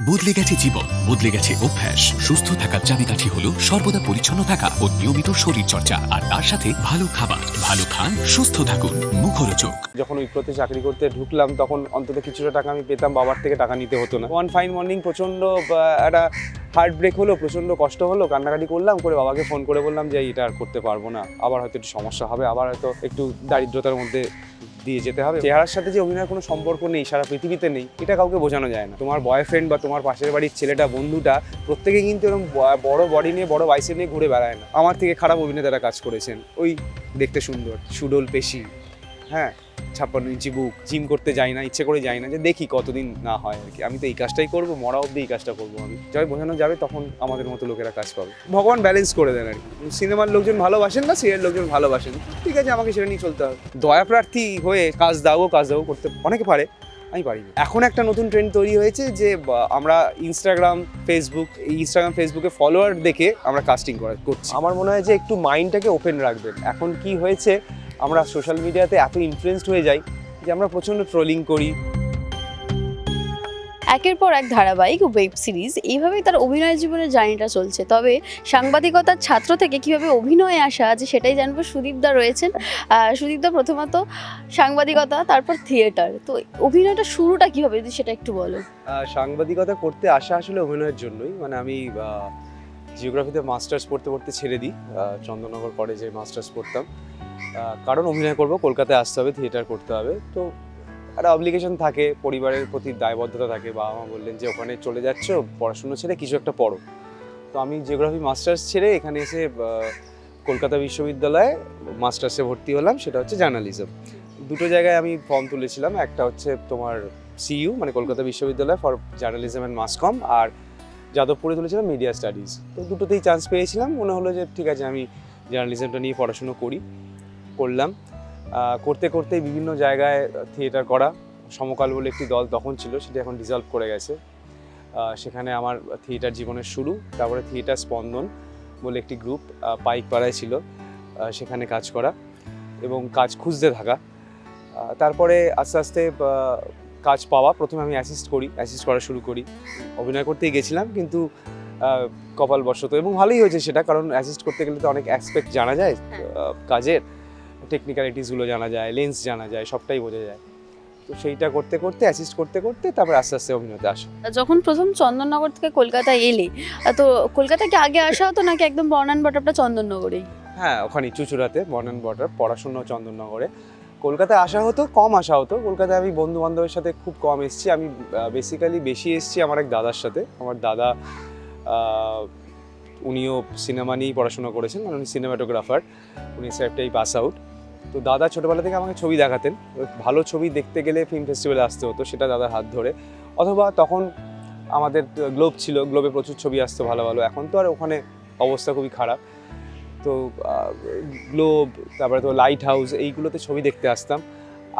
বদলে গেছে জীবন বদলে গেছে অভ্যাস। সুস্থ থাকার চাবিকাঠি হলো সর্বদা পরিচ্ছন্ন থাকা ও নিয়মিত শরীর চর্চা আর তার সাথে ভালো খাবার। ভালো খান সুস্থ থাকুন। মুখরোচক। যখন উইপ্রোতে চাকরি করতে ঢুকলাম তখন অন্তত কিছুটা টাকা আমি পেতাম বাবার থেকে টাকা নিতে হতো না। ওয়ান ফাইন মর্নিং প্রচণ্ড আহ, একটা হার্ট ব্রেক হলো প্রচণ্ড কষ্ট হলো কান্নাকাটি করলাম করে বাবাকে ফোন করে বললাম যে এটা আর করতে পারব না। আবার হয়তো একটু সমস্যা হবে আবার হয়তো একটু দারিদ্রতার মধ্যে দিয়ে যেতে হবে। চেহারার সাথে যে অভিনয়ের কোনো সম্পর্ক নেই সারা পৃথিবীতে নেই এটা কাউকে বোঝানো যায় না। তোমার বয়ফ্রেন্ড বা তোমার পাশের বাড়ির ছেলেটা, বন্ধুটা, প্রত্যেকে কিন্তু এরকম বড় বডি নিয়ে, বড় বাইসে নিয়ে ঘুরে বেড়ায় না। আমার থেকে খারাপ অভিনেতারা কাজ করেছেন। ওই দেখতে সুন্দর, সুডল পেশি। হ্যাঁ ছাপ্পান্ন ইঞ্চি বুক জিম করতে যাই না, ইচ্ছে করে যাই না, যে দেখি কতদিন না হয় আর কি। আমি তো এই কাজটাই করব, মরা অব্দি এই কাজটা করব আমি। যখন বোঝানো যাবে, তখন আমাদের মতো লোকেরা কাজ পাবে। ভগবান ব্যালেন্স করে দেন আর কি। সিনেমার লোকজন ভালোবাসেন না সিরিয়াল লোকজন ভালোবাসেন ঠিক আছে, আমাকে সেটা নিয়ে চলতে হবে। দয়া প্রার্থী হয়ে কাজ দাও কাজ দাও করতে অনেকে পারে। আমি পারি। এখন একটা নতুন ট্রেন্ড তৈরি হয়েছে যে আমরা ইনস্টাগ্রাম ফেসবুক ইনস্টাগ্রাম ফেসবুকে ফলোয়ার দেখে আমরা কাস্টিং করা, করছি। আমার মনে হয় যে একটু মাইন্ডটাকে ওপেন রাখবেন। এখন কি হয়েছে, আমরা সোশ্যাল মিডিয়াতে এত ইনফ্লুয়েসড হয়ে যাই যে আমরা প্রচণ্ড ট্রোলিং করি। একের পর এক ধারাবাহিক ওয়েব সিরিজ এইভাবেই তার অভিনয় জীবনের জার্নিটা চলছে। তবে সাংবাদিকতার ছাত্র থেকে কীভাবে অভিনয়ে আসা আছে সেটাই জানব। সুদীপদা রয়েছেন। সুদীপদা প্রথমত সাংবাদিকতা, তারপর থিয়েটার তো অভিনয়টা শুরুটা কীভাবে? যদি সেটা একটু বলো। সাংবাদিকতা করতে আসা আসলে অভিনয়ের জন্যই। মানে আমি জিওগ্রাফিতে মাস্টার্স পড়তে পড়তে ছেড়ে দিই। চন্দননগর কলেজে মাস্টার্স পড়তাম। কারণ অভিনয় করব, কলকাতায় আসতে হবে থিয়েটার করতে হবে। তো একটা অব্লিগেশন থাকে, পরিবারের প্রতি দায়বদ্ধতা থাকে, বাবা মা বললেন যে ওখানে চলে যাচ্ছ, পড়াশুনো ছেড়ে কিছু একটা পড়ো। তো আমি জিওগ্রাফি মাস্টার্স ছেড়ে এখানে এসে কলকাতা বিশ্ববিদ্যালয়ে মাস্টার্সে ভর্তি হলাম, সেটা হচ্ছে জার্নালিজম দুটো জায়গায় আমি ফর্ম তুলেছিলাম, একটা হচ্ছে তোমার সিইউ মানে কলকাতা বিশ্ববিদ্যালয় for journalism and mass comm আর যাদবপুরে তুলেছিলাম মিডিয়া স্টাডিজ তো দুটোতেই চান্স পেয়েছিলাম, মনে হলো যে ঠিক আছে আমি জার্নালিজমটা নিয়ে পড়াশুনো করি, করলাম। করতে করতে বিভিন্ন জায়গায় থিয়েটার করা। সমকাল বলে একটি দল তখন ছিল সেটা এখন ডিজলভ করে গেছে। সেখানে আমার থিয়েটার জীবনের শুরু তারপরে থিয়েটার স্পন্দন বলে একটি গ্রুপ পাইকপাড়ায় ছিল সেখানে কাজ করা এবং কাজ খুঁজতে থাকা। তারপরে আস্তে আস্তে কাজ পাওয়া। প্রথমে আমি অ্যাসিস্ট করি অ্যাসিস্ট করা শুরু করি। অভিনয় করতেই গেছিলাম কিন্তু কপালবশত এবং ভালোই হয়েছে সেটা কারণ অ্যাসিস্ট করতে গেলে তো অনেক অ্যাসপেক্ট জানা যায় কাজের। টেকনিক্যালিটিসগুলো জানা যায় লেন্স জানা যায় সবটাই বোঝা যায়। তো সেইটা করতে করতে অ্যাসিস্ট করতে করতে তারপর আস্তে আস্তে অভিনয়তে আসা। যখন প্রথম চন্দননগর থেকে কলকাতায় এলে তো কলকাতা কি আগে আসা হতো নাকি একদম বর্ণান বটপটা চন্দননগরেই হ্যাঁ ওখানে চুচুড়াতে বর্ণান বর্ডার পড়াশুনো চন্দননগরে। কলকাতায় আসা হতো কম আসা হতো। কলকাতায় আমি বন্ধু বান্ধবের সাথে খুব কম এসেছি। আমি বেসিক্যালি বেশি এসেছি আমার এক দাদার সাথে। আমার দাদা উনিও সিনেমা নিয়েই পড়াশোনা করেছেন। উনি সিনেমাটোগ্রাফার উনি স্যারটাই পাস আউট তো দাদা ছোটোবেলা থেকে আমাকে ছবি দেখাতেন। ভালো ছবি দেখতে গেলে ফিল্ম ফেস্টিভ্যালে আসতে হতো, সেটা দাদার হাত ধরে। অথবা তখন আমাদের গ্লোব ছিল, গ্লোবে প্রচুর ছবি আসতো ভালো ভালো। এখন তো আর ওখানে অবস্থা খুবই খারাপ। তো গ্লোব, তারপরে তো লাইট হাউস এইগুলোতে ছবি দেখতে আসতাম।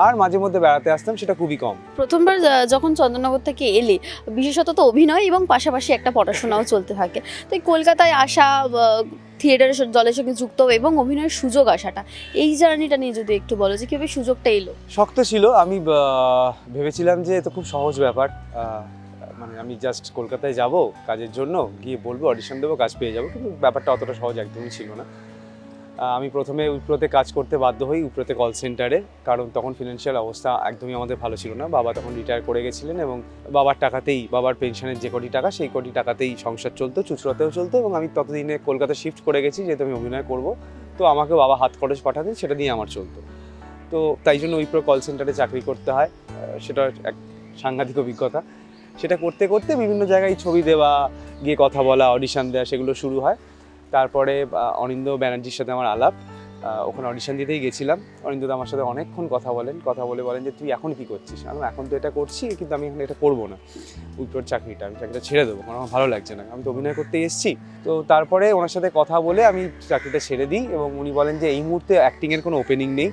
আর মাঝে মধ্যে বেড়াতে আসতাম সেটা খুবই কম। প্রথমবার যখন চন্দননগর থেকে এলে বিশেষত তো অভিনয় এবং পাশাপাশি একটা পড়াশোনাও চলতে থাকে। তো এই কলকাতায় আসা থিয়েটারের দলের সঙ্গে যুক্ত এবং অভিনয়ের সুযোগ আসাটা এই জার্নিটা নিয়ে যদি একটু বলো যে কীভাবে সুযোগটা এলো? শক্ত ছিল। আমি ভেবেছিলাম যে এ তো খুব সহজ ব্যাপার। মানে আমি জাস্ট কলকাতায় যাব কাজের জন্য গিয়ে বলব অডিশন দেবো কাজ পেয়ে যাব কিন্তু ব্যাপারটা অতটা সহজ একদমই ছিল না। আমি প্রথমে উইপ্রোতে কাজ করতে বাধ্য হই উইপ্রোতে কল সেন্টারে কারণ তখন ফিনান্সিয়াল অবস্থা একদমই আমাদের ভালো ছিল না। বাবা তখন রিটায়ার করে গেছিলেন এবং বাবার টাকাতেই, বাবার পেনশনের যে কোটি টাকা, সেই কোটি টাকাতেই সংসার চলতো, চুচড়াতেও চলতো এবং আমি ততদিনে কলকাতা শিফট করে গেছি, যেহেতু আমি অভিনয় করব। তো আমাকে বাবা হাত খরচ পাঠাতেন, সেটা দিয়ে আমার চলতো। তো তাই জন্য উইপ্রো কল সেন্টারে চাকরি করতে হয়। সেটা এক সাংঘাতিক অভিজ্ঞতা। সেটা করতে করতে বিভিন্ন জায়গায় ছবি দেওয়া, গিয়ে কথা বলা অডিশন দেওয়া সেগুলো শুরু হয়। তারপরে অনিন্দ ব্যানার্জির সাথে আমার আলাপ। ওখানে অডিশন দিতেই গেছিলাম। অনিন্দ আমার সাথে অনেকক্ষণ কথা বলেন, কথা বলে বলেন যে, তুই এখন কি করছিস? আমি এখন তো এটা করছি, কিন্তু আমি এখন এটা করব না। উত্তর চাকরিটা, আমি চাকরিটা ছেড়ে দেবো, কারণ আমার ভালো লাগছে না। আমি তো অভিনয় করতে এসেছি। তো তারপরে ওনার সাথে কথা বলে আমি চাকরিটা ছেড়ে দিই এবং উনি বলেন যে, এই মুহূর্তে অ্যাক্টিংয়ের কোনো ওপেনিং নেই।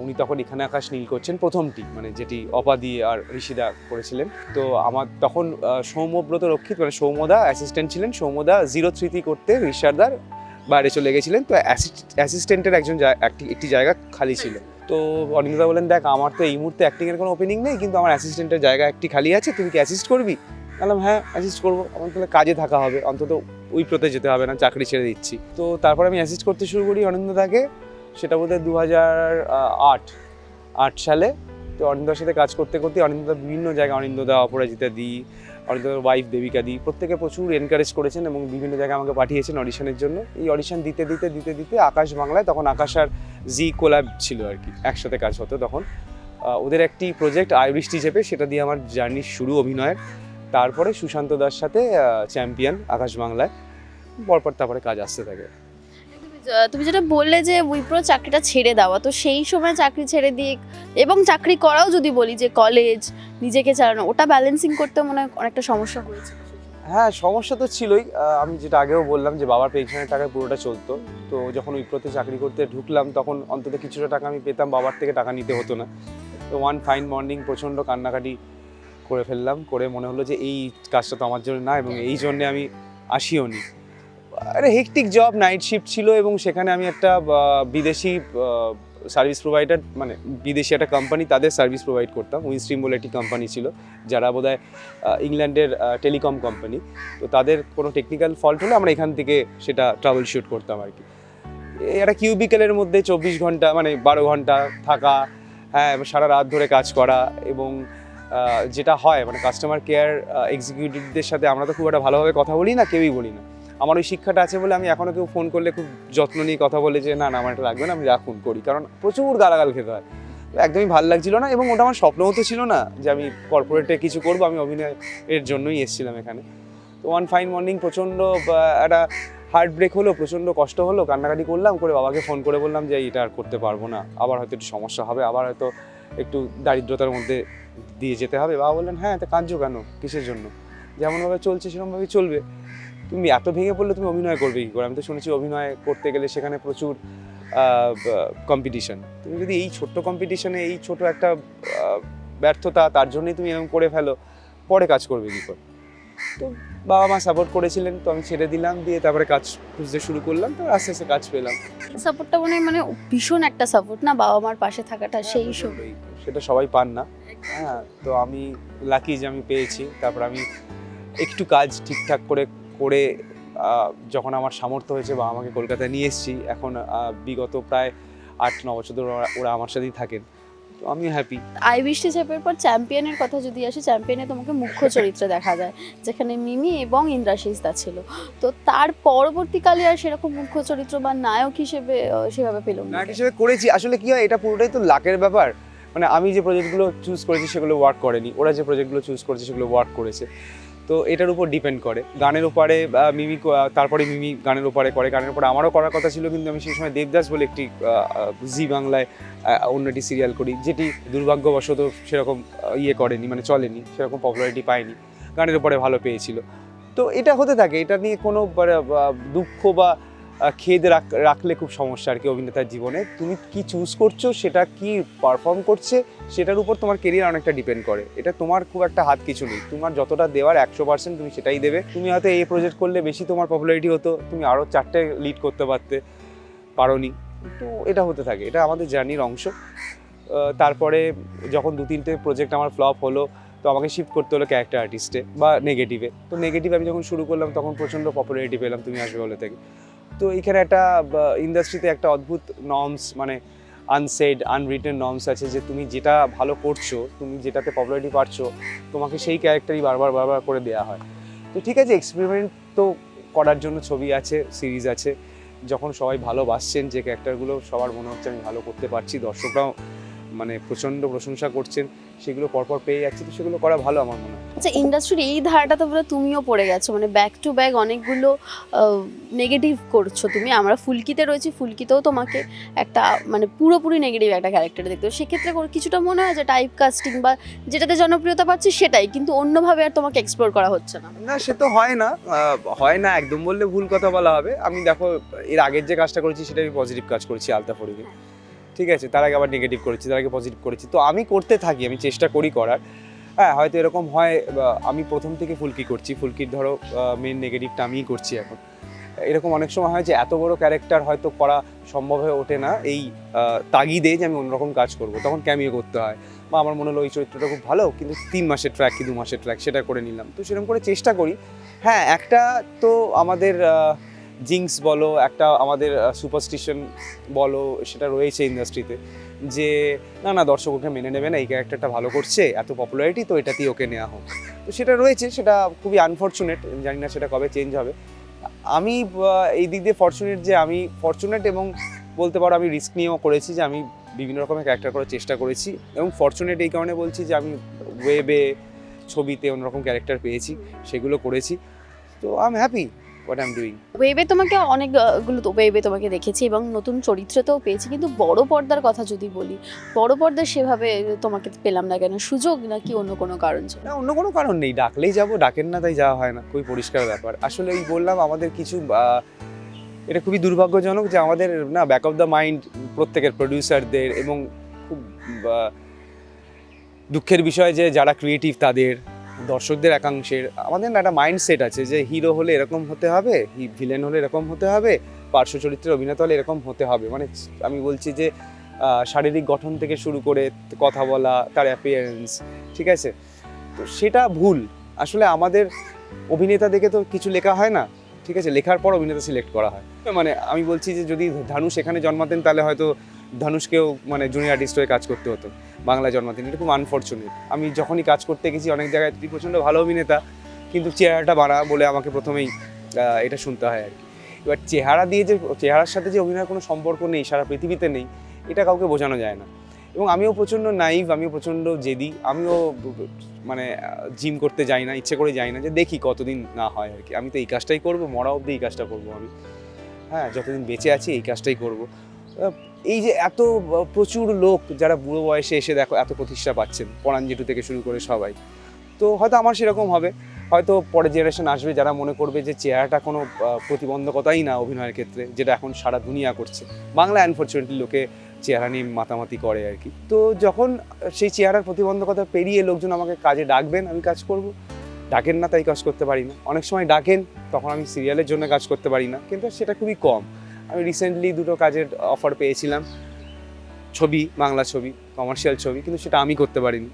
উনি তখন এখানে আকাশ নীল করছেন প্রথমটি মানে যেটি অপাদি আর ঋষিদা করেছিলেন। তো আমার তখন সৌম্যব্রত রক্ষিত মানে সৌম্যদা অ্যাসিস্ট্যান্ট ছিলেন, সৌম্যদা জিরো থ্রিতি করতে ঋষারদার বাইরে চলে গেছিলেন। তো অ্যাসিস্ট্যান্টের একজন একটি- জায়গা খালি ছিল। তো অনিন্দা বলেন দেখ, আমার তো এই মুহূর্তে অ্যাক্টিংয়ের কোনো ওপেনিং নেই, কিন্তু আমার অ্যাসিস্ট্যান্টের জায়গা একটি খালি আছে, তুই কি অ্যাসিস্ট করবি? বললাম হ্যাঁ অ্যাসিস্ট করব। আমার তাহলে কাজে থাকা হবে, অন্তত উইপ্রোতে যেতে হবে না, চাকরি ছেড়ে দিচ্ছি। তো তারপর আমি অ্যাসিস্ট করতে শুরু করি অনিন্দদাকে সেটা বোধহয় দু হাজার আট আট সালে। তো অনিন্দার সাথে কাজ করতে করতে অনিন্দা বিভিন্ন জায়গায় অনিন্দদা অপরাজিতা দি অনিন্দার ওয়াইফ দেবিকা দি, প্রত্যেকে প্রচুর এনকারেজ করেছেন এবং বিভিন্ন জায়গায় আমাকে পাঠিয়েছেন অডিশনের জন্য। এই অডিশন দিতে দিতে দিতে দিতে আকাশ বাংলায়, তখন আকাশ আর জি কোলাব ছিল আর কি, একসাথে কাজ হতো তখন। ওদের একটি প্রজেক্ট আইবৃষ্টি চেপে সেটা দিয়ে আমার জার্নি শুরু অভিনয়ের। তারপরে সুশান্ত দাস সাথে চ্যাম্পিয়ন আকাশ বাংলায়। পরপর তারপরে কাজ আসতে থাকে। তুমি যেটা বললে যে উইপ্রো চাকরিটা ছেড়ে দেওয়া, তো সেই সময় চাকরি ছেড়ে দিয়ে এবং চাকরি করাও যদি বলি যে কলেজ নিজেকে চালানো, ওটা ব্যালেন্সিং করতে মনে হয় অনেকটা সমস্যা হয়েছে। হ্যাঁ সমস্যা তো ছিলই। আমি যেটা আগেও বললাম যে বাবার পেনশনের টাকায় পুরোটা চলতো। তো যখন উইপ্রোতে চাকরি করতে ঢুকলাম, তখন অন্তত কিছুটা টাকা আমি পেতাম, বাবার থেকে টাকা নিতে হতো না। তো ওয়ান ফাইন মর্নিং প্রচণ্ড কান্নাকাটি করে ফেললাম, করে মনে হলো যে এই কাজটা তো আমার জন্য না এবং এই জন্যে আমি আসিও নি। আরে হেকটিক জব নাইট শিফট ছিল এবং সেখানে আমি একটা বিদেশি সার্ভিস প্রোভাইডার মানে বিদেশি একটা কোম্পানি তাদের সার্ভিস প্রোভাইড করতাম। উইনস্ট্রিম বলে একটি কোম্পানি ছিল, যারা বোধহয় ইংল্যান্ডের টেলিকম কোম্পানি তো তাদের কোনো টেকনিক্যাল ফল্ট হলে আমরা এখান থেকে সেটা ট্রাভেল শুট করতাম আর কি একটা কিউবিক্যালের মধ্যে চব্বিশ ঘণ্টা মানে বারো ঘণ্টা থাকা হ্যাঁ সারা রাত ধরে কাজ করা এবং যেটা হয় মানে কাস্টমার কেয়ার এক্সিকিউটিভদের সাথে আমরা তো খুব একটা ভালোভাবে কথা বলি না, কেউই বলি না। আমার ওই শিক্ষাটা আছে বলে আমি এখনও কেউ ফোন করলে খুব যত্ন নিয়ে কথা বলে যে, না না, আমার এটা লাগবে না, আমি রাখুন করি। কারণ প্রচুর গালাগাল খেতে হয়। একদমই ভালো লাগছিল না এবং ওটা আমার স্বপ্নও তো ছিল না যে, আমি কর্পোরেটে কিছু করব, আমি অভিনয় এর জন্যই এসেছিলাম এখানে। তো ওয়ান ফাইন মর্নিং প্রচণ্ড একটা হার্ট ব্রেক হলো, প্রচণ্ড কষ্ট হলো, কান্নাকাটি করলাম, করে বাবাকে ফোন করে বললাম যে এটা আর করতে পারব না। আবার হয়তো একটু সমস্যা হবে, আবার হয়তো একটু দারিদ্রতার মধ্যে দিয়ে যেতে হবে। বাবা বললেন হ্যাঁ তো কাঁদছো কেন? কিসের জন্য? যেমনভাবে চলছে সেরকমভাবেই চলবে। তুমি এত ভেঙে পড়লে তুমি অভিনয় করবে কী করে? আমি তো শুনেছি অভিনয় করতে গেলে সেখানে প্রচুর কম্পিটিশন তুমি যদি এই ছোট্ট কম্পিটিশনে এই ছোট একটা ব্যর্থতা তার জন্যই তুমি এরকম করে ফেলো পরে কাজ করবে কী করে? তো বাবা মা সাপোর্ট করেছিলেন তো আমি ছেড়ে দিলাম দিয়ে তারপরে কাজ খুঁজতে শুরু করলাম তো আস্তে আস্তে কাজ পেলাম। সাপোর্টটা মনে হয় মানে ভীষণ একটা সাপোর্ট না বাবা মার পাশে থাকাটা সেই সময় প্রচণ্ডই। সেটা সবাই পান না। হ্যাঁ তো আমি লাকি যে আমি পেয়েছি তারপর আমি একটু কাজ ঠিকঠাক করে করে যখন আমার সামর্থ্য হয়েছে বা আমাকে কলকাতায় নিয়ে এসেছি এখন বিগত প্রায় আট ন বছর ধরে ওরা- আমার সাথেই থাকেন। তো আমি হ্যাপি আই বৃষ্টি চেপের পর চ্যাম্পিয়নের কথা যদি আসে চ্যাম্পিয়নে তোমাকে মুখ্য চরিত্রে দেখা যায় যেখানে মিমি এবং ইন্দ্রাশিস দা ছিল। তো তার পরবর্তীকালে আর সেরকম মুখ্য চরিত্র বা নায়ক হিসেবে সেভাবে পেলাম নায়ক হিসেবে করেছি। আসলে কি হয় এটা পুরোটাই তো লাকের ব্যাপার। মানে আমি যে প্রজেক্টগুলো চুজ করেছি সেগুলো ওয়ার্ক করেনি। ওরা যে প্রজেক্টগুলো চুজ করেছে সেগুলো ওয়ার্ক করেছে। তো এটার উপর ডিপেন্ড করে। গানের ওপারে মিমি তারপরে মিমি গানের ওপারে করে। গানের ওপরে আমারও করার কথা ছিল কিন্তু আমি সেই সময় দেবদাস বলে একটি জি বাংলায় অন্য একটি সিরিয়াল করি যেটি দুর্ভাগ্যবশত সেরকম ইয়ে করেনি মানে চলেনি সেরকম পপুলারিটি পায়নি। গানের উপরে ভালো পেয়েছিল। তো এটা হতে থাকে এটা নিয়ে কোনো মানে, দুঃখ বা খেদ রাখ- রাখলে খুব সমস্যা আর কি অভিনেতার জীবনে। তুমি কি চুজ করছ? সেটা কি পারফর্ম করছে? সেটার উপর তোমার কেরিয়ার অনেকটা ডিপেন্ড করে। এটা তোমার খুব একটা হাত কিছু নেই। তোমার যতটা দেওয়ার একশো পার্সেন্ট তুমি সেটাই দেবে। তুমি হয়তো এই প্রজেক্ট করলে বেশি তোমার পপুলারিটি হতো। তুমি আরও চারটে লিড করতে পারতে পারোনি। তো এটা হতে থাকে। এটা আমাদের জার্নির অংশ। তারপরে যখন দু তিনটে প্রজেক্ট আমার ফ্লপ হলো, তো আমাকে শিফট করতে হলো ক্যারেক্টার আর্টিস্টে বা নেগেটিভে তো নেগেটিভ আমি যখন শুরু করলাম, তখন প্রচণ্ড পপুলারিটি পেলাম তুমি আসবে বলে থেকে। তো এখানে একটা ইন্ডাস্ট্রিতে একটা অদ্ভুত নর্মস মানে আনসেড আনরিটেন নর্মস আছে যে তুমি যেটা ভালো করছ, তুমি যেটাতে পপুলারিটি পাচ্ছ তোমাকে সেই ক্যারেক্টারই বারবার বারবার করে দেওয়া হয়। তো ঠিক আছে এক্সপেরিমেন্ট তো করার জন্য ছবি আছে সিরিজ আছে। যখন সবাই ভালোবাসছেন যে ক্যারেক্টারগুলো সবার মনে হচ্ছে আমি ভালো করতে পারছি, দর্শকরাও মানে প্রচণ্ড প্রশংসা করছেন সেগুলো পরপর পেয়ে যাচ্ছি তো সেগুলো করা ভালো আমার মনে হয়। আচ্ছা ইন্ডাস্ট্রির এই ধারাটাতে বলে তুমিও পড়ে গেছো মানে ব্যাক টু ব্যাক অনেকগুলো নেগেটিভ করছ তুমি। আমরা ফুলকিতে রয়েছি ফুলকিতেও তোমাকে একটা মানে পুরোপুরি নেগেটিভ একটা ক্যারেক্টার দেখতে সেক্ষেত্রে কিছুটা মনে হয় যে টাইপ কাস্টিং বা যেটাতে জনপ্রিয়তা পাচ্ছি সেটাই কিন্তু অন্যভাবে আর তোমাকে এক্সপ্লোর করা হচ্ছে না। না সে তো হয় না হয় না একদম বললে ভুল কথা বলা হবে। আমি দেখো এর আগের যে কাজটা করেছি সেটা আমি পজিটিভ কাজ করেছি আলতা ফরিদে ঠিক আছে, তার আগে আবার নেগেটিভ করেছি, তার আগে পজিটিভ করেছি। তো আমি করতে থাকি, আমি চেষ্টা করি করার। হ্যাঁ হয়তো এরকম হয় আমি প্রথম থেকে ফুলকি করছি, ফুলকির ধরো মেন নেগেটিভটা আমিই করছি এখন। এরকম অনেক সময় হয় যে, এত বড় ক্যারেক্টার হয়তো করা সম্ভব হয়ে ওঠে না, এই তাগিদে যে আমি অন্যরকম কাজ করব, তখন ক্যামিও করতে হয়। বা আমার মনে হলো ওই চরিত্রটা খুব ভালো, কিন্তু তিন মাসের ট্র্যাক কি দু মাসের ট্র্যাক সেটা করে নিলাম। তো সেরকম করে চেষ্টা করি। হ্যাঁ একটা তো আমাদের জিংস বলো, একটা আমাদের সুপারস্টিশন বলো, সেটা রয়েছে ইন্ডাস্ট্রিতে যে, না না, দর্শক ওকে মেনে নেবে না, এই ক্যারেক্টারটা ভালো করছে, এত পপুলারিটি তো এটাতেই ওকে নেওয়া হোক। তো সেটা রয়েছে, সেটা খুবই আনফর্চুনেট জানি না সেটা কবে চেঞ্জ হবে। আমি এই দিক দিয়ে ফর্চুনেট যে, আমি ফর্চুনেট এবং বলতে পারো আমি রিস্ক নিয়েও করেছি যে, আমি বিভিন্ন রকমের ক্যারেক্টার করার চেষ্টা করেছি এবং ফর্চুনেট এই কারণে বলছি যে, আমি ওয়েবে ছবিতে অন্যরকম ক্যারেক্টার পেয়েছি, সেগুলো করেছি। তো I am happy what I am doing ওয়েবে তোমাকে অনেকগুলো তো ওয়েবে তোমাকে দেখেছি এবং নতুন চরিত্রতেও পেয়েছি কিন্তু বড় পর্দার কথা যদি বলি বড় পর্দায় সেভাবে তোমাকে পেলাম না কেন? সুযোগ নাকি অন্য কোনো কারণ ছিল? না অন্য কোনো কারণ নেই। ডাকলেই যাব ডাকেন না তাই যাওয়া হয় না। খুবই পরিষ্কার ব্যাপার। আসলে ওই বললাম আমাদের কিছু এটা খুবই দুর্ভাগ্যজনক যে আমাদের না ব্যাক অফ দ্য মাইন্ড প্রত্যেকের প্রডিউসারদের এবং খুব দুঃখের বিষয় যে যারা ক্রিয়েটিভ তাদের দর্শকদের একাংশের, আমাদের না একটা মাইন্ডসেট আছে যে হিরো হলে এরকম হতে হবে, হি ভিলেন হলে এরকম হতে হবে, পার্শ্ব চরিত্রের অভিনেতা হলে এরকম হতে হবে। মানে আমি বলছি যে শারীরিক গঠন থেকে শুরু করে কথা বলা, তার অ্যাপিয়ারেন্স ঠিক আছে? তো সেটা ভুল। আসলে আমাদের অভিনেতা দেখে তো কিছু লেখা হয় না, ঠিক আছে? লেখার পর অভিনেতা সিলেক্ট করা হয়। মানে আমি বলছি যে যদি ধানুষ এখানে জন্মাতেন তাহলে হয়তো ধানুষকেও মানে জুনিয়র আর্টিস্ট হয়ে কাজ করতে হতো। বাংলা জন্মাতেন, এটা খুব আনফর্চুনেট আমি যখনই কাজ করতে গেছি, অনেক জায়গায় তুই প্রচণ্ড ভালো অভিনেতা, কিন্তু চেহারাটা বাড়া বলে আমাকে প্রথমেই এটা শুনতে হয় আর কি। এবার চেহারা দিয়ে যে, চেহারার সাথে যে অভিনয়ের কোনো সম্পর্ক নেই, সারা পৃথিবীতে নেই, এটা কাউকে বোঝানো যায় না। এবং আমিও প্রচণ্ড নাইভ আমিও প্রচণ্ড জেদি, আমিও মানে জিম করতে যাই না, ইচ্ছে করে যাই না, যে দেখি কতদিন না হয় আর কি। আমি তো এই কাজটাই করব, মরা অবধি এই কাজটা করব আমি। হ্যাঁ যতদিন বেঁচে আছি এই কাজটাই করব। এই যে এত প্রচুর লোক যারা বুড়ো বয়সে এসে দেখো এত প্রতিষ্ঠা পাচ্ছেন পরাণ জেঠু থেকে শুরু করে সবাই। তো হয়তো আমার সেরকম হবে। হয়তো পরের জেনারেশন আসবে যারা মনে করবে যে চেহারাটা কোনো প্রতিবন্ধকতাই না অভিনয়ের ক্ষেত্রে, যেটা এখন সারা দুনিয়া করছে। বাংলা আনফর্চুনেটলি লোকে চেহারা নিয়ে মাতামাতি করে আর কি। তো যখন সেই চেহারার প্রতিবন্ধকতা পেরিয়ে লোকজন আমাকে কাজে ডাকবেন, আমি কাজ করব। ডাকেন না, তাই কাজ করতে পারি না। অনেক সময় ডাকেন, তখন আমি সিরিয়ালের জন্য কাজ করতে পারি না। কিন্তু সেটা খুবই কম। আমি রিসেন্টলি দুটো কাজের অফার পেয়েছিলাম। ছবি, বাংলা ছবি কমার্শিয়াল ছবি, কিন্তু সেটা আমি করতে পারিনি।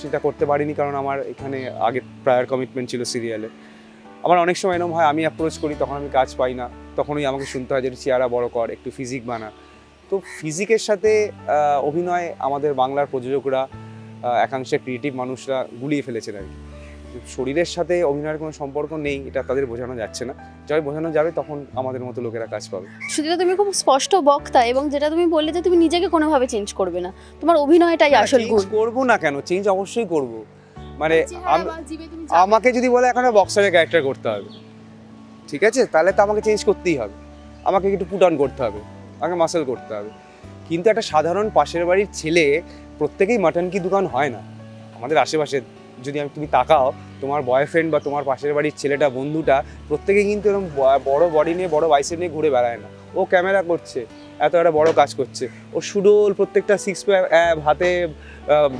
সেটা করতে পারিনি কারণ আমার এখানে আগে প্রায়ার কমিটমেন্ট ছিল সিরিয়ালে আমার অনেক সময় এরকম হয়, আমি অ্যাপ্রোচ করি, তখন আমি কাজ পাই না। তখনই আমাকে শুনতে হয় যে চেহারা বড় কর, একটু ফিজিক বানা। তো ফিজিকের সাথে অভিনয় আমাদের বাংলার প্রযোজকরা একাংশে ক্রিয়েটিভ মানুষরা গুলিয়ে ফেলেছেন আর কি। শরীরের সাথে অভিনয়ের কোনো সম্পর্ক নেই এটা তাদের বোঝানো যাচ্ছে না। যবে বোঝানো যাবে তখন আমাদের মতো লোকেরা কাজ পাবে। সুতরাং তুমি খুব স্পষ্ট বক্তা এবং যেটা তুমি বললে যে তুমি নিজেকে কোনোভাবে চেঞ্জ করবে না। তোমার অভিনয়টাই আসল গুণ। করব না কেন? চেঞ্জ অবশ্যই করব। মানে আমাকে যদি বলে এখন বক্সারের ক্যারেক্টার করতে হবে ঠিক আছে? তাহলে তো আমাকে চেঞ্জ করতেই হবে। আমাকে একটু পুট অন করতে হবে। আমাকে মাসেল করতে হবে। কিন্তু একটা সাধারণ পাশের বাড়ির ছেলে প্রত্যেকেই মাটন কি দোকান হয় না? আমাদের আশেপাশে যদি আমি তুমি তাকাও, তোমার বয়ফ্রেন্ড বা তোমার পাশের বাড়ির ছেলেটা, বন্ধুটা, প্রত্যেকে কিন্তু এরকম বড় বডি নিয়ে, বড় বাইসেপ নিয়ে ঘুরে বেড়ায় না। ও ক্যামেরা করছে, এত একটা বড় কাজ করছে। ও সুডোল প্রত্যেকটা সিক্স অ্যাপ হাতে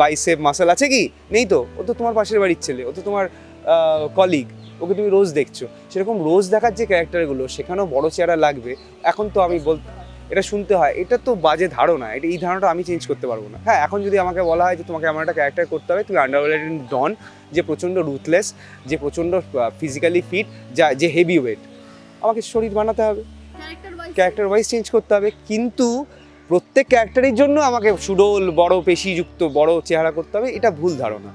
বাইসেপ মাসেল আছে কি? নেই তো? ও তো তোমার পাশের বাড়ির ছেলে, ও তো তোমার কলিগ ওকে তুমি রোজ দেখছ। সেরকম রোজ দেখার যে ক্যারেক্টারগুলো সেখানেও বড় চেহারা লাগবে। এখন তো আমি বল এটা শুনতে হয়। এটা তো বাজে ধারণা। এটা এই ধারণাটা আমি চেঞ্জ করতে পারব না। হ্যাঁ এখন যদি আমাকে বলা হয় যে তোমাকে এমন একটা ক্যারেক্টার করতে হবে তুমি আন্ডারওয়ার্ল্ড ডন যে প্রচণ্ড রুথলেস যে প্রচণ্ড ফিজিক্যালি ফিট যা যে হেভি ওয়েট আমাকে শরীর বানাতে হবে। ক্যারেক্টার ওয়াইজ চেঞ্জ করতে হবে। কিন্তু প্রত্যেক ক্যারেক্টারের জন্য আমাকে সুডোল বড় পেশিযুক্ত বড় চেহারা করতে হবে এটা ভুল ধারণা।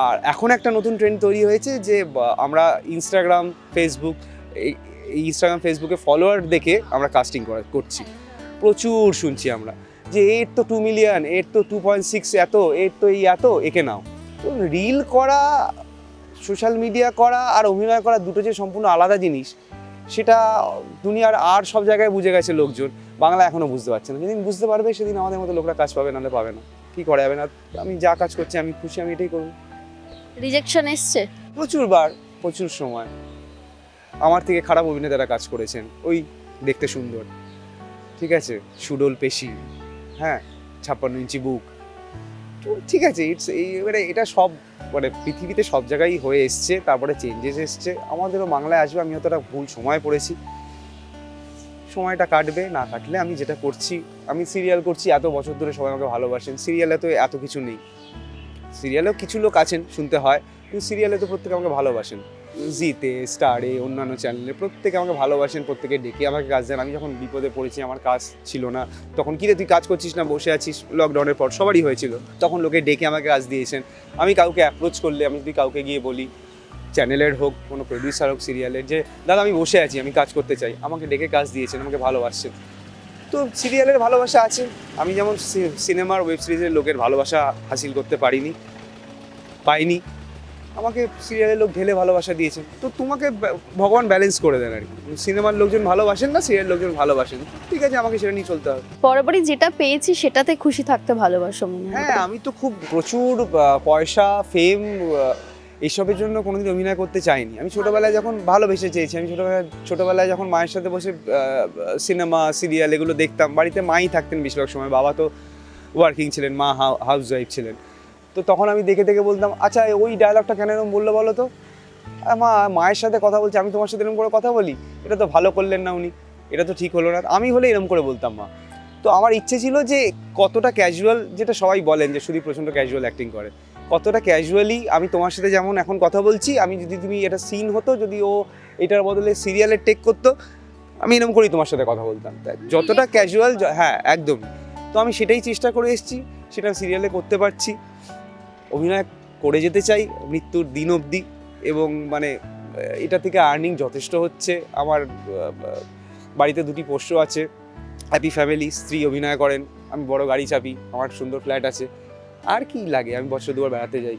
আর এখন একটা নতুন ট্রেন্ড তৈরি হয়েছে যে আমরা ইনস্টাগ্রাম ফেসবুক ইনস্টাগ্রাম ফেসবুকে ফলোয়ার দেখে আমরা কাস্টিং করা করছি। প্রচুর শুনছি আমরা যে এর তো টু মিলিয়ন এর তো টু পয়েন্ট সিক্স এত এর তো এই এত একে নাও। তো রিল করা সোশ্যাল মিডিয়া করা আর অভিনয় করা দুটো যে সম্পূর্ণ আলাদা জিনিস সেটা দুনিয়ার আর সব জায়গায় বুঝে গেছে লোকজন। বাংলা এখনও বুঝতে পারছে না। যেদিন বুঝতে পারবে সেদিন আমাদের মতো লোকরা কাজ পাবে নাহলে পাবে না। কী করা যাবে না? আমি যা কাজ করছি আমি খুশি আমি এটাই করব। রিজেকশন এসছে? প্রচুর বার প্রচুর সময়। আমার থেকে খারাপ অভিনেতারা কাজ করেছেন। ওই দেখতে সুন্দর। ঠিক আছে? সুডোল পেশি। হ্যাঁ? ছাপ্পান্ন ইঞ্চি বুক। তো ঠিক আছে ইটস এই মানে এটা সব মানে পৃথিবীতে সব জায়গায় হয়ে এসছে, তারপরে চেঞ্জেস এসছে। আমাদেরও বাংলায় আসবে, আমি অতটা ভুল সময় পড়েছি। সময়টা কাটবে, না কাটলে আমি যেটা করছি, আমি সিরিয়াল করছি, এত বছর ধরে সবাই আমাকে ভালোবাসেন। সিরিয়ালে তো এত কিছু নেই। সিরিয়ালেও কিছু লোক আছেন, শুনতে হয়, কিন্তু সিরিয়ালে তো প্রত্যেকে আমাকে ভালোবাসেন। জিতে স্টারে অন্যান্য চ্যানেলে প্রত্যেকে আমাকে ভালোবাসেন, প্রত্যেকে ডেকে আমাকে কাজ দেন। আমি যখন বিপদে পড়েছি, আমার কাজ ছিল না। তখন কিরে তুই কাজ করছিস না? বসে আছিস? লকডাউনের পর সবারই হয়েছিল। তখন লোকে ডেকে আমাকে কাজ দিয়েছেন। আমি কাউকে অ্যাপ্রোচ করলে, আমি যদি কাউকে গিয়ে বলি চ্যানেলের হোক, কোনো প্রডিউসার হোক সিরিয়ালের যে, দাদা, আমি বসে আছি, আমি কাজ করতে চাই। আমাকে ডেকে কাজ দিয়েছেন, আমাকে ভালোবাসছেন। তো সিরিয়ালের ভালোবাসা আছে। আমি যেমন সিনেমার ওয়েব সিরিজের লোকের ভালোবাসা হাসিল করতে পারিনি, পাইনি। আমাকে সিরিয়ালের লোক ঢেলে ভালোবাসা দিয়েছেন। তো তোমাকে ভগবান ব্যালেন্স করে দেন আর কি। সিনেমার লোকজন ভালোবাসেন না সিরিয়াল লোকজন ভালোবাসেন। ঠিক আছে আমাকে সেটা নিয়ে চলতে হবে। বরাবরই যেটা পেয়েছি সেটাতে খুশি থাকতে ভালোবাসো মনে হ্যাঁ। আমি তো খুব প্রচুর পয়সা ফেম এইসবের জন্য কোনোদিন অভিনয় করতে চাইনি। আমি ছোটোবেলায় যখন ভালোবেসে চেয়েছি আমি ছোটোবেলায় ছোটোবেলায় যখন মায়ের সাথে বসে সিনেমা সিরিয়াল এগুলো দেখতাম বাড়িতে মাই থাকতেন বেশিরভাগ সময়। বাবা তো ওয়ার্কিং ছিলেন মা হাউস ওয়াইফ ছিলেন। তো তখন আমি দেখে দেখে বলতাম আচ্ছা ওই ডায়লগটা কেন এরকম বলল বলো তো? মা, মায়ের সাথে কথা বলছি, আমি তোমার সাথে এরকম করে কথা বলি? এটা তো ভালো করলেন না উনি, এটা তো ঠিক হলো না। আমি হলে এরকম করে বলতাম, মা। তো আমার ইচ্ছে ছিল যে কতটা ক্যাজুয়াল যেটা সবাই বলেন যে শুধু প্রচণ্ড ক্যাজুয়াল অ্যাক্টিং করে, কতটা ক্যাজুয়ালি আমি তোমার সাথে যেমন এখন কথা বলছি, আমি যদি তুমি এটা সিন হতো, যদি ও এটার বদলে সিরিয়ালের টেক করতো, আমি এরকম করেই তোমার সাথে কথা বলতাম। যতটা ক্যাজুয়াল হ্যাঁ একদম তো আমি সেটাই চেষ্টা করে এসেছি, সেটা সিরিয়ালে করতে পারছি। অভিনয় করে যেতে চাই মৃত্যুর দিন অবধি এবং মানে এটা থেকে আর্নিং যথেষ্ট হচ্ছে। আমার বাড়িতে দুটি পোষ্য আছে হ্যাপি ফ্যামিলি স্ত্রী অভিনয় করেন, আমি বড় গাড়ি চাপি, আমার সুন্দর ফ্ল্যাট আছে। আর কি লাগে, আমি বছর দুবার বেড়াতে যাই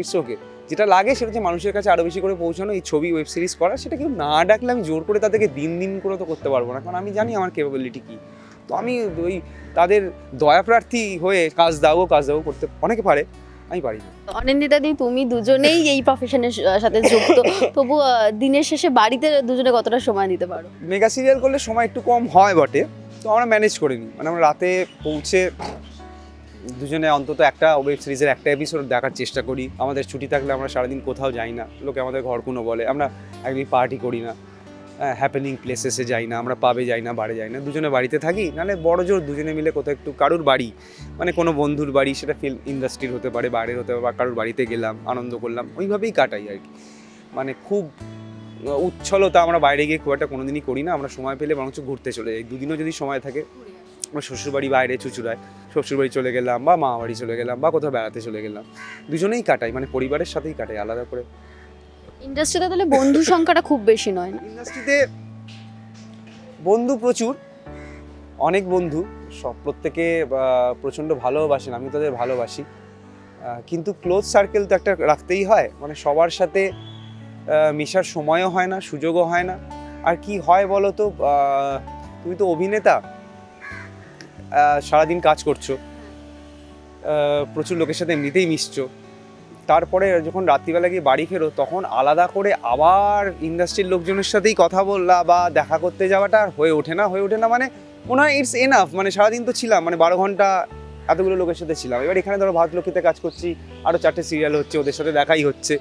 ইটস ওকে যেটা লাগে সেটা হচ্ছে মানুষের কাছে আরও বেশি করে পৌঁছানো, এই ছবি ওয়েব সিরিজ করা, সেটা কেউ না ডাকলে আমি জোর করে তাদেরকে দিন দিন করে তো করতে পারব না, কারণ আমি জানি আমার ক্যাপাবিলিটি কী। তো আমি ওই তাদের দয়া প্রার্থী হয়ে কাজ দাও কাজ দাও করতে অনেকে পারে আমি পারি না অনিন্দিতা দি তুমি দুজনেই এই প্রফেশনের সাথে যুক্ত। তবু দিনের শেষে বাড়িতে দুজনে কতটা সময় দিতে পারো? মেগা সিরিয়াল করলে সময় একটু কম হয় বটে তো আমরা ম্যানেজ করে নিই মানে আমরা রাতে পৌঁছে দুজনে অন্তত একটা ওয়েব সিরিজের একটা এপিসোড দেখার চেষ্টা করি। আমাদের ছুটি থাকলে আমরা সারাদিন কোথাও যাই না। লোকে আমাদের ঘর কোনো বলে। আমরা একদিন পার্টি করি না। হ্যাপেনিং প্লেসেসে যাই না, আমরা পাবে যাই না বাড়ি যাই না, দুজনে বাড়িতে থাকি, নাহলে বড় জোর দুজনে মিলে কোথাও একটু কারুর বাড়ি মানে কোনো বন্ধুর বাড়ি, সেটা ফিল্ম ইন্ডাস্ট্রির হতে পারে বাইরের হতে পারে, বা কারুর বাড়িতে গেলাম, আনন্দ করলাম, ওইভাবেই কাটাই আর কি। মানে খুব উচ্ছলতা, আমরা বাইরে গিয়ে খুব একটা কোনোদিনই করি না, আমরা সময় পেলে বরঞ্চ ঘুরতে চলে যাই। দুদিনও যদি সময় থাকে, আমরা শ্বশুরবাড়ি বাইরে চুচুড়ায়, শ্বশুরবাড়ি চলে গেলাম, বা মা বাড়ি চলে গেলাম, বা কোথাও বেড়াতে চলে গেলাম, দুজনেই কাটাই মানে পরিবারের সাথেই কাটাই, আলাদা করে। ইন্ডাস্ট্রিতে তাহলে বন্ধু সংখ্যাটা খুব বেশি নয় না? ইন্ডাস্ট্রিতে বন্ধু প্রচুর, অনেক বন্ধু, সব প্রত্যেকে প্রচণ্ড ভালোবাসেন, আমি তাদের ভালোবাসি। কিন্তু ক্লোজ সার্কেল তো একটা রাখতেই হয় মানে সবার সাথে মেশার সময়ও হয় না, সুযোগও হয় না। আর কি হয় বলো তো তুমি তো অভিনেতা সারাদিন কাজ করছ প্রচুর লোকের সাথে এমনিতেই মিশছো। তারপরে যখন রাত্রিবেলা গিয়ে বাড়ি ফেরো, তখন আলাদা করে আবার ইন্ডাস্ট্রির লোকজনের সাথেই কথা বললা বা দেখা করতে যাওয়াটা আর হয়ে ওঠে না। হয়ে ওঠে না মানে মনে হয় ইটস এনাফ মানে সারাদিন তো ছিলাম মানে বারো ঘণ্টা এতগুলো লোকের সাথে ছিলাম। এবার এখানে ধরো ভাতলক্ষ্মীতে কাজ করছি আরও চারটে সিরিয়াল হচ্ছে, ওদের সাথে দেখাই হচ্ছে।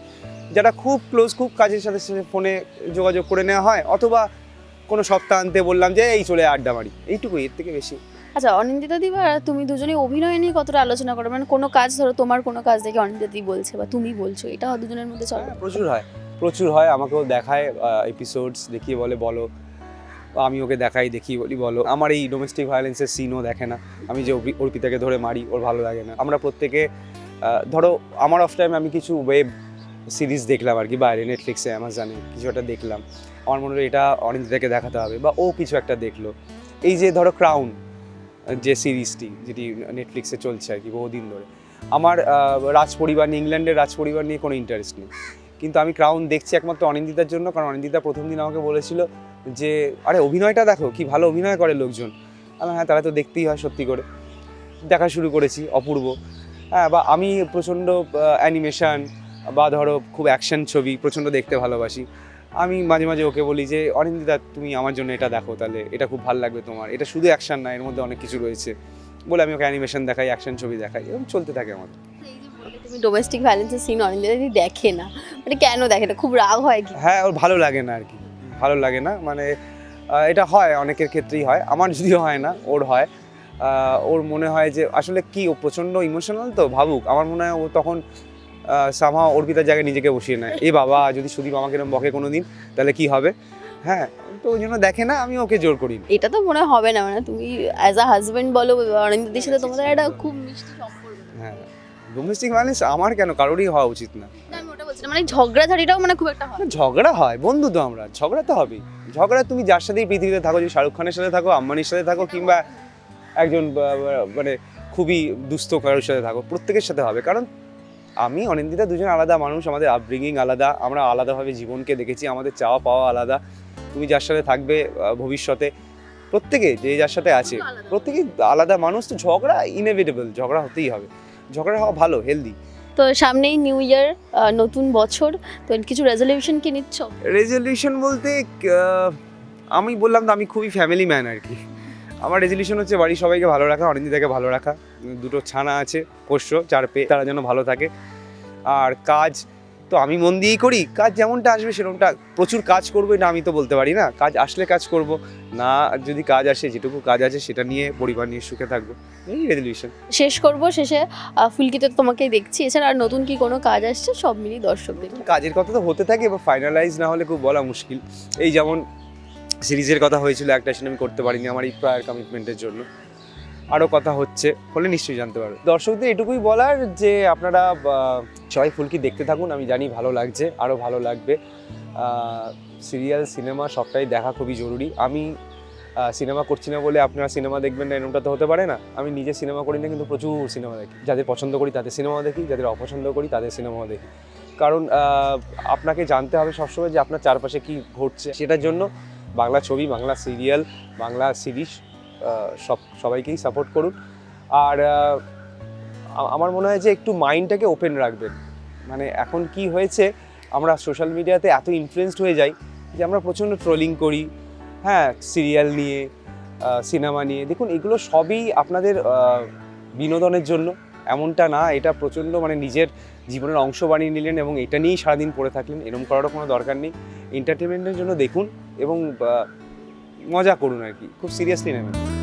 যারা খুব ক্লোজ খুব কাজের সাথে সাথে ফোনে যোগাযোগ করে নেওয়া হয়, অথবা কোনো সপ্তাহান্তে বললাম যে, এই চলে আড্ডা মারি। এইটুকুই, এর থেকে বেশি। আচ্ছা অনিন্দিতা দি বা তুমি দুজনে অভিনয় নিয়ে কতটা আলোচনা করো? মানে কোনো কাজ ধরো তোমার কোনো কাজ দেখে অনিন্দিতা দি বলছে বা তুমি বলছো এটা দুজনের মধ্যে চলে। হ্যাঁ, প্রচুর হয় প্রচুর হয় আমাকেও দেখায় এপিসোডস দেখিয়ে বলে বলো। আমি ওকে দেখাই দেখি বলি বলো। আমার এই ডোমেস্টিক ভায়োলেন্সের সিনও দেখে না। আমি যে অর্পিতাকে ধরে মারি ওর ভালো লাগে না। আমরা প্রত্যেকে ধরো আমার অফ টাইমে আমি কিছু ওয়েব সিরিজ দেখলাম আর কি বাইরে নেটফ্লিক্সে অ্যামাজনে কিছু একটা দেখলাম। আমার মনে হলো এটা অনিন্দিতাকে দেখাতে হবে বা ও কিছু একটা দেখল। এই যে ধরো ক্রাউন যে সিরিজটি, যেটি নেটফ্লিক্সে চলছে আর কি বহুদিন ধরে। আমার রাজ পরিবার নিয়ে, ইংল্যান্ডের রাজ পরিবার নিয়ে কোনো ইন্টারেস্ট নেই। কিন্তু আমি ক্রাউন দেখছি একমাত্র অনিন্দিতার জন্য, কারণ অনিন্দিতা প্রথম দিন আমাকে বলেছিল যে, আরে, অভিনয়টা দেখো, কি ভালো অভিনয় করে লোকজন। আমি হ্যাঁ তারা তো দেখতেই হয় সত্যি করে। দেখা শুরু করেছি, অপূর্ব। হ্যাঁ বা আমি প্রচণ্ড অ্যানিমেশন বা ধরো খুব অ্যাকশন ছবি প্রচণ্ড দেখতে ভালোবাসি। আমি মাঝে মাঝে ওকে বলি যে অরিন্দিদা তুমি আমার জন্য এটা দেখো তাহলে এটা খুব ভালো লাগবে তোমার। এটা শুধু অ্যাকশন না এর মধ্যে অনেক কিছু রয়েছে। বলে আমি ওকে অ্যানিমেশন দেখাই অ্যাকশন ছবি দেখাই এরকম চলতে থাকে আমাদের বললে তুমি ডোমেস্টিক ভ্যালেন্সের সিন অরিন্দিদা দিদি দেখে না মানে কেন দেখে? না খুব রাগ হয় কি? হ্যাঁ ওর ভালো লাগে না আর কি ভালো লাগে না মানে এটা হয় অনেকের ক্ষেত্রেই হয় আমার যদিও হয় না ওর হয়। ওর মনে হয় যে আসলে কি ও প্রচণ্ড ইমোশনাল তো ভাবুক। আমার মনে হয় ও তখন সামা অর্পিতার জায়গায় নিজেকে বসিয়ে নেয়। এ বাবা যদি সুদীপ আমাকে এরকম বকে কোনো দিন তাহলে কি হবে? হ্যাঁ তো ওই জন্য দেখে না আমি ওকে জোর করি। এটা তো মনে হবে না মানে তুমি অ্যাজ আ হাজবেন্ড বলো অনিন্দিতার সাথে তোমাদের একটা খুব মিষ্টি সম্পর্ক। হ্যাঁ ডোমেস্টিক ভায়োলেন্স আমার কেন? কারোরই হওয়া উচিত না, মানে ঝগড়াঝাড়িটাও মানে খুব একটা হয় ঝগড়া হয় বন্ধু তো আমরা ঝগড়া তো হবেই। ঝগড়া তুমি যার সাথেই পৃথিবীতে থাকো যদি শাহরুখ খানের সাথে থাকো আম্বানির সাথে থাকো কিংবা একজন মানে খুবই দুস্থ কারোর সাথে থাকো প্রত্যেকের সাথে হবে। কারণ আমি অনিন্দিতা দুজন আলাদা মানুষ আমাদের আপব্রিঙ্গিং আলাদা আমরা আলাদাভাবে জীবনকে দেখেছি আমাদের চাওয়া পাওয়া আলাদা। তুমি যার সাথে থাকবে ভবিষ্যতে প্রত্যেকে যে যার সাথে আছে প্রত্যেকেই আলাদা মানুষ তো ঝগড়া ইনএভিটেবল ঝগড়া হতেই হবে। ঝগড়া হওয়া ভালো হেলদি তো সামনেই নিউ ইয়ার নতুন বছর তো কিছু রেজলিউশন কি নিচ্ছ? রেজলিউশন বলতে আমি বললাম তো আমি খুবই ফ্যামিলি ম্যান আর কি। আমার রেজলিউশন হচ্ছে বাড়ির সবাইকে ভালো রাখা অনিন্দিতাকে ভালো রাখা। দুটো ছানা আছে পোষ্য চার পেয়ে তারা যেন ভালো থাকে। আর কাজ তো আমি মন দিয়েই করি কাজ যেমনটা আসবে সেরকমটা। প্রচুর কাজ করব এটা আমি তো বলতে পারি না। কাজ আসলে কাজ করব না যদি কাজ আসে যেটুকু কাজ আছে সেটা নিয়ে পরিবার নিয়ে সুখে থাকব। এই রেজলিউশন শেষ করব শেষে ফুলকিতে তো তোমাকেই দেখছি। এছাড়া আর নতুন কি কোনো কাজ আসছে? সব মিলিয়ে দর্শকদের। কাজের কথা তো হতে থাকে এবার ফাইনালাইজ না হলে খুব বলা মুশকিল। এই যেমন সিরিজের কথা হয়েছিল, একটা সেটা আমি করতে পারিনি আমার এই প্রায়ার কমিটমেন্টের জন্য। আরও কথা হচ্ছে, হলে নিশ্চয়ই জানতে পারবে। দর্শকদের এটুকুই বলার যে আপনারা সবাই ফুলকি দেখতে থাকুন, আমি জানি ভালো লাগছে, আরও ভালো লাগবে। সিরিয়াল সিনেমা সবটাই দেখা খুবই জরুরি। আমি সিনেমা করছি না বলে আপনারা সিনেমা দেখবেন না, এরকমটা তো হতে পারে না। আমি নিজে সিনেমা করি না, কিন্তু প্রচুর সিনেমা দেখি। যাদের পছন্দ করি তাদের সিনেমা দেখি, যাদের অপছন্দ করি তাদের সিনেমাও দেখি। কারণ আপনাকে জানতে হবে সবসময় যে আপনার চারপাশে কি ঘটছে। সেটার জন্য বাংলা ছবি, বাংলা সিরিয়াল, বাংলা সিরিজ সব, সবাইকেই সাপোর্ট করুন। আর আমার মনে হয় যে একটু মাইন্ডটাকে ওপেন রাখবেন। মানে এখন কি হয়েছে, আমরা সোশ্যাল মিডিয়াতে এত ইনফ্লুয়েসড হয়ে যাই যে আমরা প্রচণ্ড ট্রোলিং করি হ্যাঁ সিরিয়াল নিয়ে সিনেমা নিয়ে। দেখুন, এগুলো সবই আপনাদের বিনোদনের জন্য। এমনটা না, এটা প্রচণ্ড মানে নিজের জীবনের অংশ বানিয়ে নিলেন এবং এটা নিয়েই সারাদিন পড়ে থাকলেন। এরকম করারও কোনো দরকার নেই। এন্টারটেনমেন্টের জন্য দেখুন এবং মজা করুন আর কি খুব সিরিয়াসলি নেবেন।